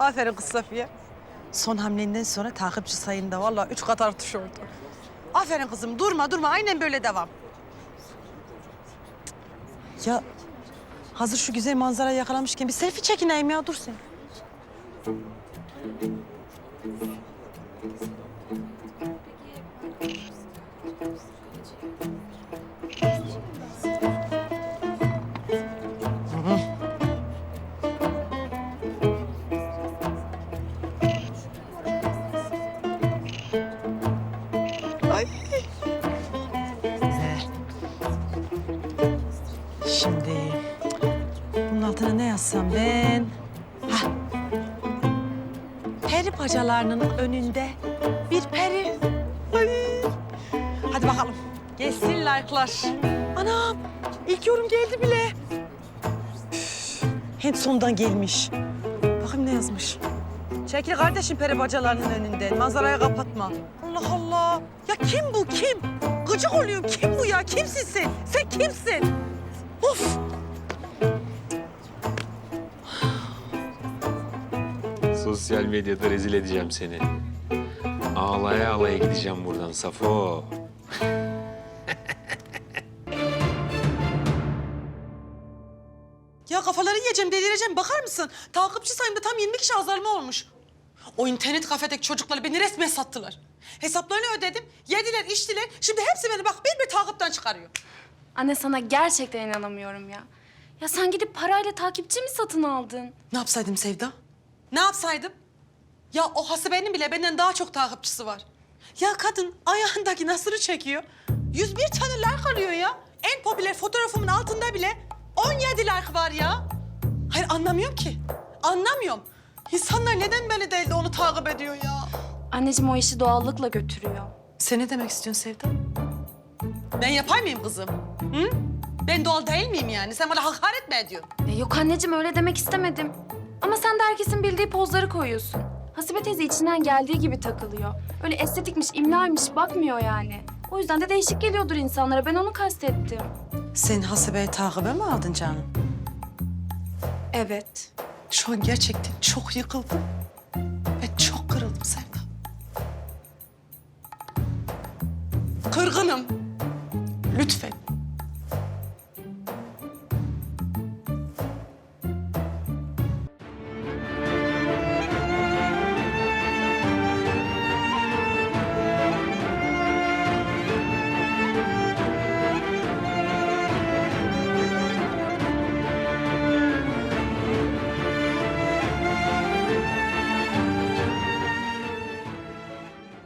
Aferin kız Safiye. Son hamlenden sonra takipçi sayında vallahi üç kat artış oldu. Aferin kızım durma durma aynen böyle devam. Ya hazır şu güzel manzarayı yakalamışken bir selfie çekineyim ya dur sen. yazsam ben? Hah. Peri bacalarının önünde bir peri. Ay. Hadi bakalım. Gelsin like'lar. Anam ilk yorum geldi bile. Üf, sondan gelmiş. Bakayım ne yazmış. Çekil kardeşim peri bacalarının önünden. Manzarayı kapatma. Allah Allah. Ya kim bu kim? Gıcık oluyorum. Kim bu ya? Kimsin sen? Sen kimsin? Of. Sosyal medyada rezil edeceğim seni. Ağlaya ağlaya gideceğim buradan Safo. Ya kafaları yiyeceğim, delireceğim. Bakar mısın? Takipçi sayımda tam 20 kişi azalma olmuş. O internet kafedeki çocukları beni resmen sattılar. Hesaplarını ödedim, yediler, içtiler. Şimdi hepsi beni bak bir bir takipten çıkarıyor. Anne sana gerçekten inanamıyorum ya. Ya sen gidip parayla takipçi mi satın aldın? Ne yapsaydım Sevda? Ne yapsaydım? Ya o hasibenin bile benden daha çok takipçisi var. Ya kadın ayağındaki nasırı çekiyor. 101 tane like alıyor ya. En popüler fotoğrafımın altında bile 17 like var ya. Hayır anlamıyorum ki. Anlamıyorum. İnsanlar neden beni değil de onu takip ediyor ya? Anneciğim o işi doğallıkla götürüyor. Sen ne demek istiyorsun Sevda? Ben yapar mıyım kızım? Hı? Ben doğal değil miyim yani? Sen bana hakaret mi ediyorsun? Ya yok anneciğim öyle demek istemedim. Ama sen de herkesin bildiği pozları koyuyorsun. Hasibe teyze içinden geldiği gibi takılıyor. Öyle estetikmiş, imlaymış bakmıyor yani. O yüzden de değişik geliyordur insanlara. Ben onu kastettim. Sen Hasibe'yi takibe mi aldın canım? Evet. Şu an gerçekten çok yıkıldım ve çok kırıldım Sevda. Kırgınım. Lütfen